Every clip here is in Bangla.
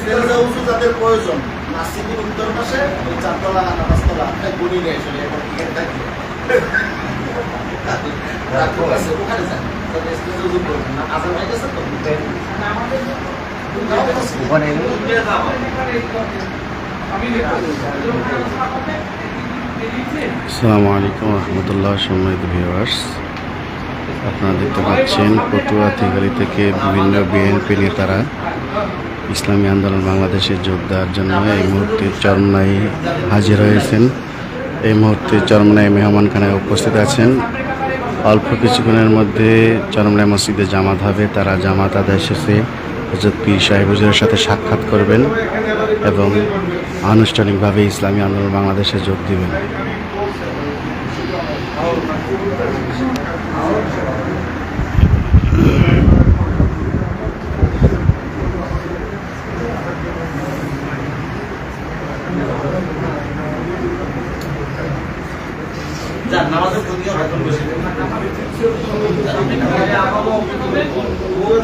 স্টেজে উঁচু যাদের প্রয়োজন। নাসিকের উত্তর পাশে ওই চারতলা না পাঁচতলা। গুনি নেই আসলে এখন টিকিট থাকবে। ওখানে যান। স্টেজে উঁচু প্রয়োজন না। আজান হয়ে গেছে তো? ওখানে আসসালামু আলাইকুম রহমতুল্লাহ সম্মানিত ভিউয়ার্স আপনারা দেখতে পাচ্ছেন পটুয়া থেকে বিভিন্ন বিএনপি নেতারা ইসলামী আন্দোলন বাংলাদেশে যোগ দেওয়ার জন্য এই মুহূর্তে চরমনাই হাজির হয়েছেন। এই মুহূর্তে চরমনাই মেহমান খানায় উপস্থিত আছেন। অল্প কিছুক্ষণের মধ্যে চরমনাই মসজিদে জামাত হবে। তারা জামাত আদায় শেষে হজরত পীর সাহেব হুজুরের সাথে সাক্ষাৎ করবেন এবং আনুষ্ঠানিকভাবে ইসলামী আন্দোলন বাংলাদেশে যোগ দিবেন যান নামাজের প্রতি এখন বসে আমরা স্কুলে ঘুরে আসছি আর কি ইয়া কলা থেকে চরমুন্দর দিয়ে আসছি আমরা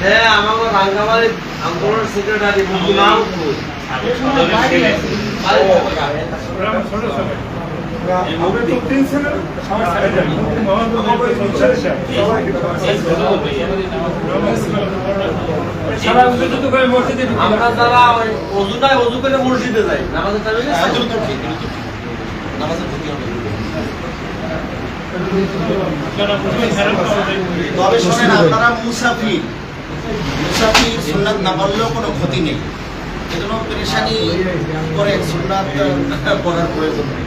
হ্যাঁ আমার রাঙ্গামালি আন্দোলনের সেক্রেটারি নাম আমরা যারা অজু নাই অজু করে মসজিদে যাই হবে। তবে শোনেন, আপনারা মুসাফির মুসাফির সুন্নাত না পড়লেও কোনো ক্ষতি নেই। এজন্য পেরেশানি করে সুন্নাত পড়ার প্রয়োজন নেই।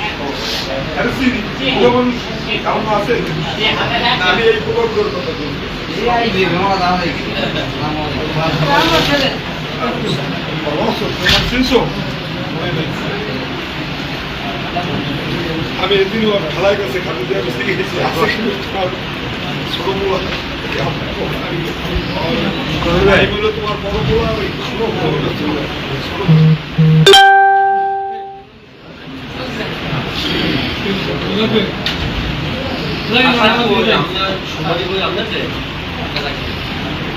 আমি এই খবর কথা বলছি আমি এদিন ঢালাই কাছে খাতে দিয়ে আমি গেছি তোমার বড় আমি বড় বড় ছোট বড়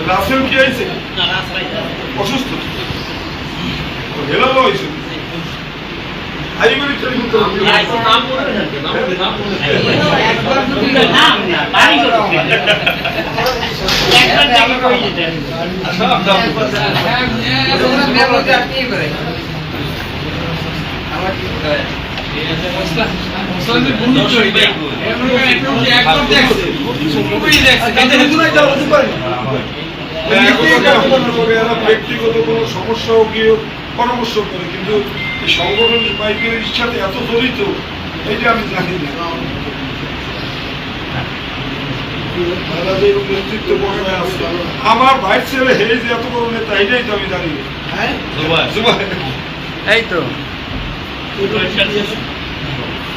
রাসেল কি হয়েছে অসুস্থ হেলো হয়েছে হাইব্রিড টেলিফোন করব নাম বলবেন নাম বলবেন এরা ব্যক্তিগত কোনো সমস্যাও গিয়ে পরামর্শ করে কিন্তু সংগঠন পাইকারের সাথে এত জড়িত এইটা আমি জানি না আমার ভাই ছেলে হে যে এত বড় নেতা এটাই তো আমি জানি। জুবাই। এই তো।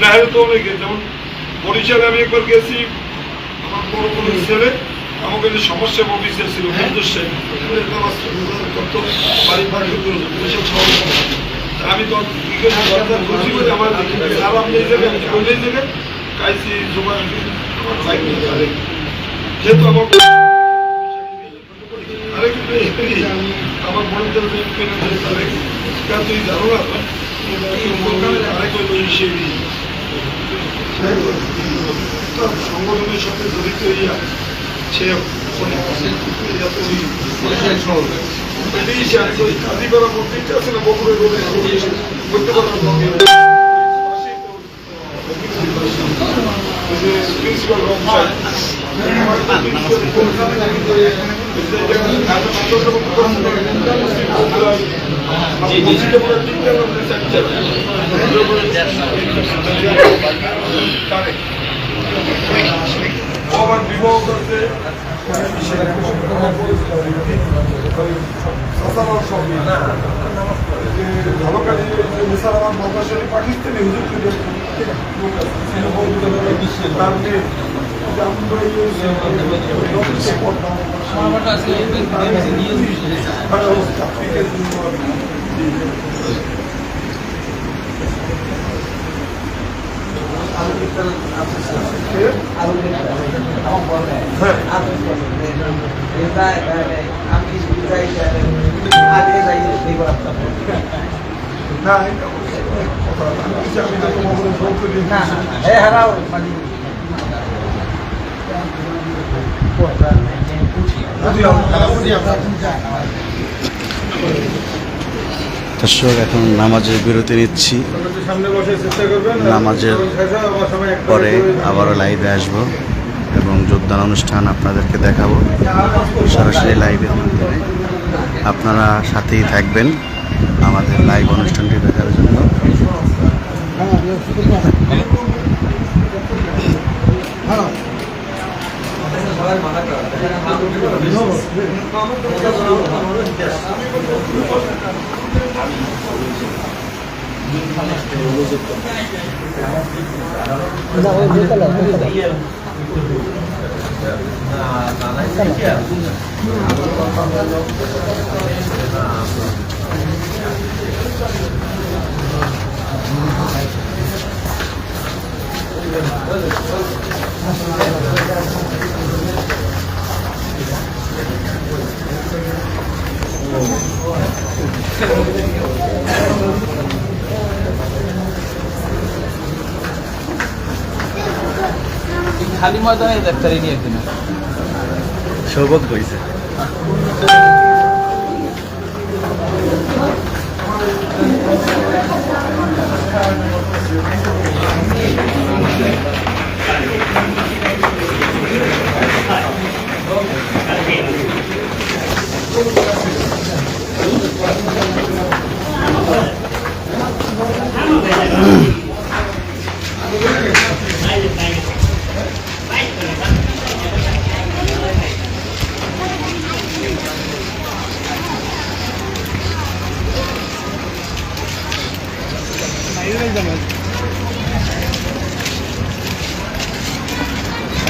না হলে তো অনেকে যেমন বরিশালে আমি একবার গেছি আমার বড় বড় ছেলে আমাকে যে সমস্যা অফিসে ছিল তা আমি তো আমার নিয়ে যাবে আমি ওই নিয়ে যাবে কাইছি জমা আমার বাইক নিয়ে যাবে যেহেতু আমার আমার এটা তুই জানো না আরেক ওই সেই সংগঠনের সাথে জড়িত ইয়া সে কাজীপাড়া মন্দিরটা আছে না বগুড়ে রোডে করতে পারলাম প্রিন্সিপাল আমার বিবাহ করতে ভালো কাজে নিসার আমার বাংলাদেশের পাকিস্তানি হুজুর তার মেয়ে না এটা আমি তো তোমার বলতে দিই দর্শক, এখন নামাজের বিরতি নিচ্ছি। নামাজের পরে আবারও লাইভে আসব এবং যোগদান অনুষ্ঠান আপনাদেরকে দেখাবো সরাসরি লাইভের মাধ্যমে। আপনারা সাথেই থাকবেন আমাদের লাইভ অনুষ্ঠানটি দেখার জন্য। আমি Thank you. খালি ময়দানে ডাক্তারি নিয়ে একদিন। সৌভাগ্য হয়েছে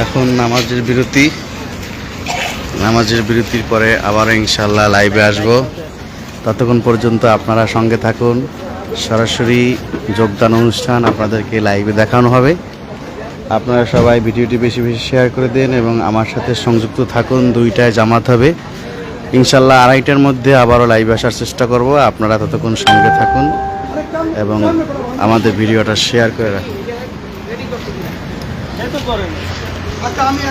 এখন নামাজের বিরতি। নামাজের বিরতির পরে আবার ইনশাল্লাহ লাইভে আসব। ততক্ষণ পর্যন্ত আপনারা সঙ্গে থাকুন। সরাসরি যোগদান অনুষ্ঠান আপনাদেরকে লাইভে দেখানো হবে। আপনারা সবাই ভিডিওটি বেশি বেশি শেয়ার করে দিন এবং আমার সাথে সংযুক্ত থাকুন। দুইটায় জামাত হবে। ইনশাল্লাহ আড়াইটার মধ্যে আবারও লাইভে আসার চেষ্টা করব। আপনারা ততক্ষণ সঙ্গে থাকুন এবং আমাদের ভিডিওটা শেয়ার করে রাখুন। काम ही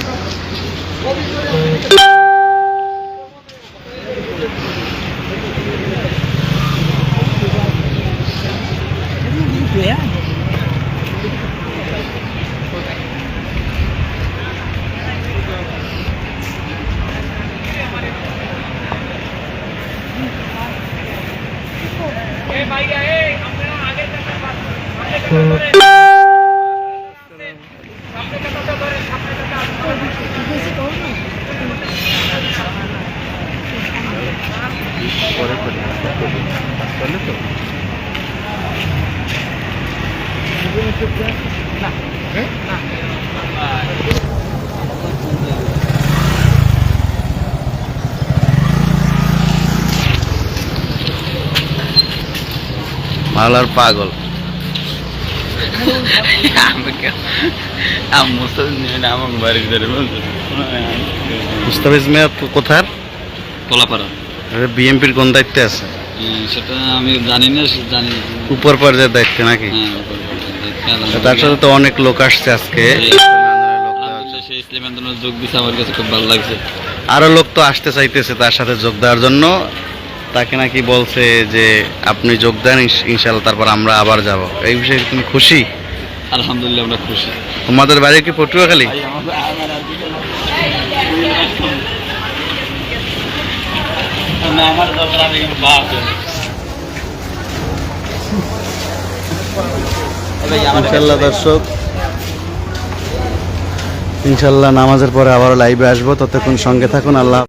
মালার পাগল। মুস্তাফিজ মেয়া কোথার? বিএমপির কোন দায়িত্বে আছে? সেটা আমি জানি না জানি উপর পর্যায়ের দায়িত্বে নাকি? হ্যাঁ। তার সাথে তো অনেক লোক আসছে আজকে। যোগ দিচ্ছে আমার কাছে খুব ভালো লাগছে। আরও লোক তো আসতে চাইতেছে তার সাথে যোগ দেওয়ার জন্য। তাকে নাকি বলছে যে আপনি যোগ দেন ইনশাল্লাহ তারপর আমরা আবার যাব। এই বিষয়ে তুমি খুশি? আলহামদুলিল্লাহ আমরা খুশি। তোমাদের বাড়ি কি পটুয়াখালী? ইনশাল্লাহ দর্শক ইনশাল্লাহ নামাজের পরে আবার লাইভে আসব। ততক্ষণ সঙ্গে থাকুন আল্লাহ